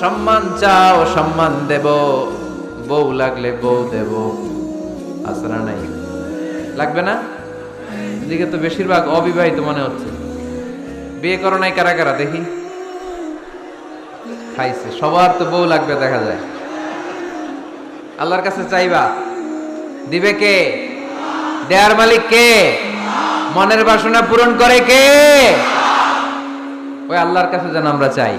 সম্মান চাও, সম্মান দেব। বউ লাগলে বউ দেব। আসরা নাই? লাগবে না? এদিকে তো বেশিরভাগ অবিবাহিত মনে হচ্ছে। বিয়ে করো নাই কারা কারা, দেখি। খাইছে। সবার তো বউ লাগবে, দেখা যায়। আল্লাহর কাছে চাইবা। দিবে কে? দেয়ার মালিক কে? মনের বাসনা পূরণ করে কে? ওই আল্লাহর কাছে যেন আমরা চাই।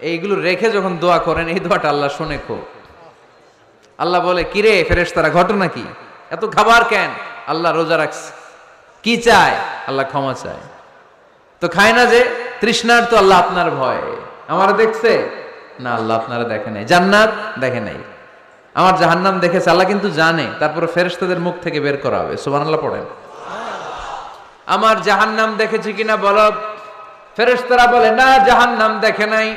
এইগুলো রেখে যখন দোয়া করেন, এই দোয়াটা আল্লাহ শোনে খুব। আল্লাহ বলে, কিরে ফেরেস তারা ঘটনা কি? এত খাবার কেন? আল্লাহ রোজা রাখছে। কি চায়? আল্লাহ ক্ষমা চায়। তো খায় না যে, তৃষ্ণার তো আল্লাহ আপনার ভয়। আমার দেখছে? না, আল্লাহ আপনারা দেখে নাই। জান্নাত দেখে নাই। আমার জাহান্নাম দেখেছে, আল্লাহ কিন্তু জানে। তারপরে ফেরেশতাদের মুখ থেকে বের করা হবে। সুবহানাল্লাহ পড়েন। আমার জাহান্নাম দেখেছি কিনা বলো? ফেরেশতারা বলে, না, জাহান্নাম দেখে নাই।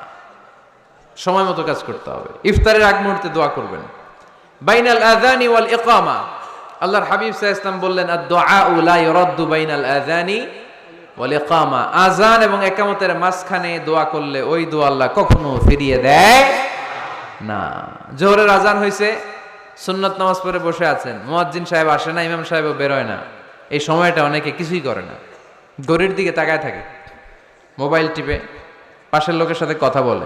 সময় মতো কাজ করতে হবে। ইফতারের আগ মুহূর্তে দোয়া করবেন। বাইনাল আযানি ওয়াল ইকামা। আল্লাহর হাবিব আলাইহি ওয়াসাল্লাম বললেন বাইনাল আযানি ওয়াল ইকামা। আযান এবং ইকামতের মাঝখানে দোয়া করলে ওই দোয়া আল্লাহ কখনো ফিরিয়ে দেয় না। জোহরের আজান হয়েছে সুন্নত নামাজ পড়ে বসে আছেন। মুয়াজ্জিন সাহেব আসে না, ইমাম সাহেবও বেরোয় না। এই সময়টা অনেকে কিছুই করে না। গড়ির দিকে তাকায় থাকে। মোবাইল টিপে, পাশের লোকের সাথে কথা বলে।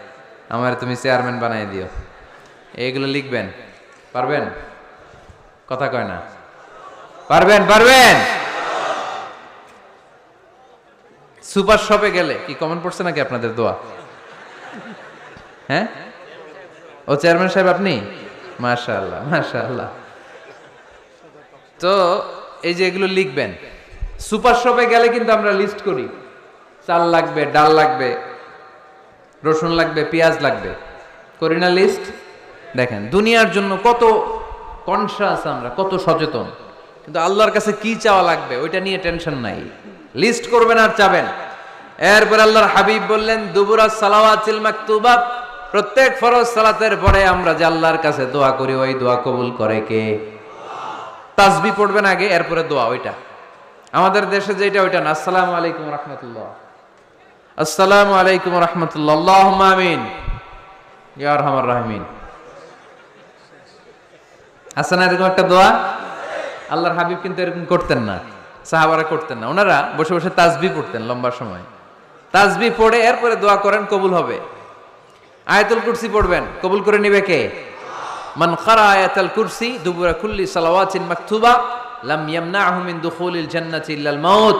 আমার তুমি চেয়ারম্যান বানাই দিও। এইগুলো লিখবেন। পারবেন? কথা কয় না। পারবেন পারবেন? সুপার শপে গেলে কি কমেন্ট পড়ছে নাকি আপনাদের দোয়া? হ্যাঁ? ও চেয়ারম্যান সাহেব আপনি? মাশাআল্লাহ মাশাআল্লাহ। তো এই যে এগুলো লিখবেন। সুপার শপে গেলে কিন্তু আমরা লিস্ট করি। চাল লাগবে, ডাল লাগবে রসুন লাগবে, পেঁয়াজ লাগবে। করি না লিস্ট দেখেন, দুনিয়ার জন্য কত কনসাস আমরা, কত সচেতন। কিন্তু আল্লাহর কাছে কি চাওয়া লাগবে, ওইটা নিয়ে টেনশন নাই। লিস্ট করবেন আর চাবেন। এরপর আল্লাহর হাবিব বললেন, দুবুরা সালাওয়াতিল মাকতুবা প্রত্যেক ফরজ সালাতের পরে আমরা যে আল্লাহর কাছে দোয়া করি, ওই দোয়া কবুল করে কে? তাসবি পড়বেন আগে, এরপরে দোয়া, ওইটা। আমাদের দেশে যেটা, ওইটা না। আসসালামু আলাইকুম রহমতুল্লাহ। আসসালামু আলাইকুম রহমতুল্লাহ। আমিন। ইয়া আরহামার রাহিমিন। আছে না এরকম একটা দোয়া? আল্লাহর হাবিব কিন্তু এরকম করতেন না, সাহাবারা করতেন না। ওনারা বসে বসে তাসবি পড়তেন লম্বা সময়। তাসবি পড়ে এরপরে দোয়া করেন, কবুল হবে। আয়াতুল কুরসি পড়বেন, কবুল করে নিবে কে? মান খারা আয়াতুল কুরসি দুবুরা কুল্লি সালাওয়াতিন মাকতুবা, লাম ইয়ামনাহু মিন দুখুলিল জান্নাতি ইল্লাল মাউত।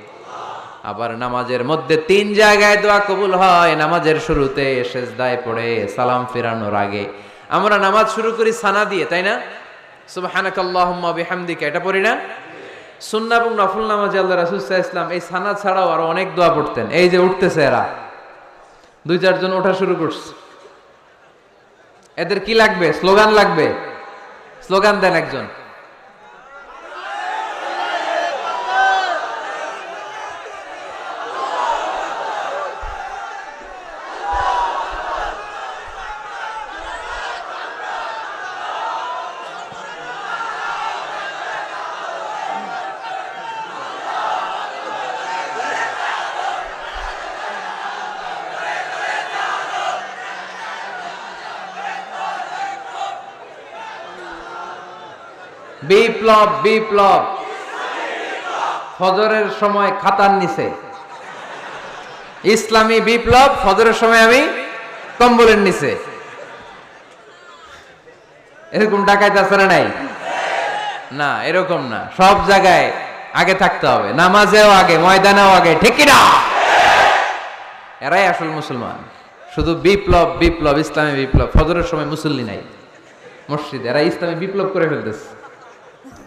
আবার নামাজের মধ্যে তিন জায়গায় দোয়া কবুল হয়। নামাজের শুরুতে শেষ সেজদায় পড়ে সালাম ফেরানোর আগে। আমরা নামাজ শুরু করি সানা দিয়ে, তাই না? সুবহানাকাল্লাহুম্মা বিহামদিকা, এটা পড়ি না? সুন্নাহ এবং নফল নামাজে আল্লাহ আলাইহি ওয়াসাল্লাম এই সানা ছাড়াও আরও অনেক দোয়া পড়তেন। এই যে উঠতেছে এরা। দুই চারজন ওঠা শুরু করছে। এদের কি লাগবে? স্লোগান লাগবে? স্লোগান দেন একজন। বিপ্লব বিপ্লব। ফজরের সময় খাতার নিচে। ইসলামী বিপ্লব, ফজরের সময় আমি কম্বলের নিচে। এরকম ডাকাইতে না নাই? না, এরকম না। সব জায়গায় আগে থাকতে হবে। নামাজেও আগে, ময়দানেও আগে, ঠিক না এরাই আসল মুসলমান। শুধু বিপ্লব বিপ্লব, ইসলামী বিপ্লব। ফজরের সময় মুসল্লি নাই। মসজিদ এরা ইসলামী বিপ্লব করে ফেলতেছে।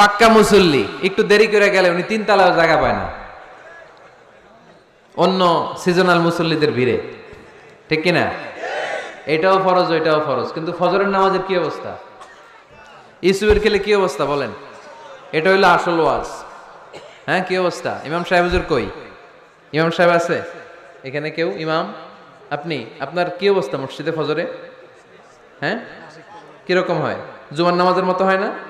পাক্কা মুসল্লি, একটু দেরি করে গেলে উনি তিন তালাও জায়গা পায় না। অন্য সিজনাল মুসল্লিদের ভিড়ে। ঠিক কিনা? এটাও ফরজ, ওইটাও ফরজ। কিন্তু ফজরের নামাজের কি অবস্থা? ইসুবের খেলে কি অবস্থা বলেন? এটা হইল আসল ওয়াজ। হ্যাঁ কি অবস্থা? ইমাম সাহেব হুজুর কই? ইমাম সাহেব আছে? এখানে কেউ? ইমাম? আপনি? আপনার কি অবস্থা মসজিদে ফজরে? হ্যাঁ? কীরকম হয়? জুমার নামাজের মতো হয় না?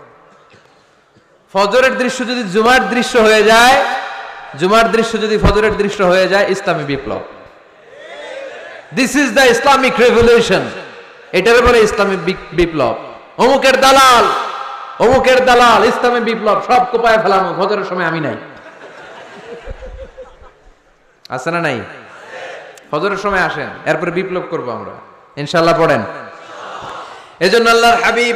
ফজরের দৃশ্য যদি জুমার দৃশ্য হয়ে যায়, জুমার দৃশ্য যদি ফজরের দৃশ্য হয়ে যায়, ইসলামী বিপ্লব। This is the Islamic revolution এটার বলে ইসলামী বিপ্লব। অমুকের দালাল অমুকের দালাল, ইসলামী বিপ্লব, সব কোপায় ফেলানো, ফজরের সময় আমি নাই। আছে না নাই? ফজরের সময় আসেন, এরপরে বিপ্লব করব আমরা। ইনশাল্লাহ পড়েন। এজন্য আল্লাহর হাবিব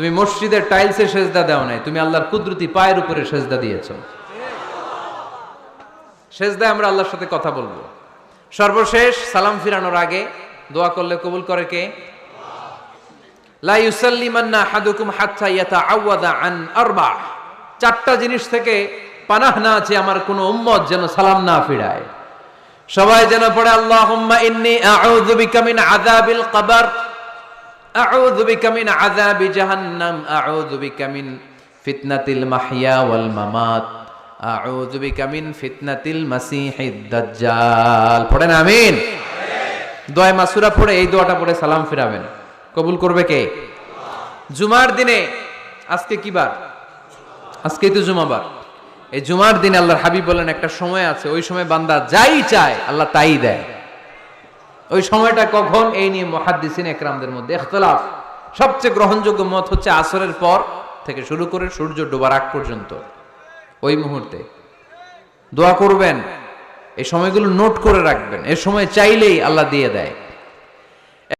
তুমি মসজিদের টাইলসে সেজদা দাও নাই, তুমি আল্লাহর কুদরতি পায়ের উপরে সেজদা দিয়েছ। সেজদায় আমরা আল্লাহর সাথে কথা বলব। সর্বশেষ সালাম ফিরানোর আগে দোয়া করলে কবুল করে কে? চারটা জিনিস থেকে পানাহ না আছে আমার কোনো উম্মত যেন সালাম না ফিরায়। সবাই যেন পড়ে, আল্লাহুম্মা ইন্নী মিন মিন মিন আমিন। মাসুরা পড়ে এই পড়ে সালাম ফিরাবেন। কবুল করবে কে? জুমার দিনে আজকে কি বার? আজকেই তো জুমাবার এই জুমার দিনে আল্লাহর হাবিব বলেন, একটা সময় আছে, ওই সময় বান্দা যাই চায়, আল্লাহ তাই দেয়। ওই সময়টা কখন? এই নিয়ে মহাদ্দিসিন একরামদের মধ্যে এখতলাফ সবচেয়ে গ্রহণযোগ্য মত হচ্ছে আসরের পর থেকে শুরু করে সূর্য ডোবার আগ পর্যন্ত। ওই মুহূর্তে। দোয়া করবেন, এই সময়গুলো নোট করে রাখবেন। এ সময় চাইলেই আল্লাহ দিয়ে দেয়।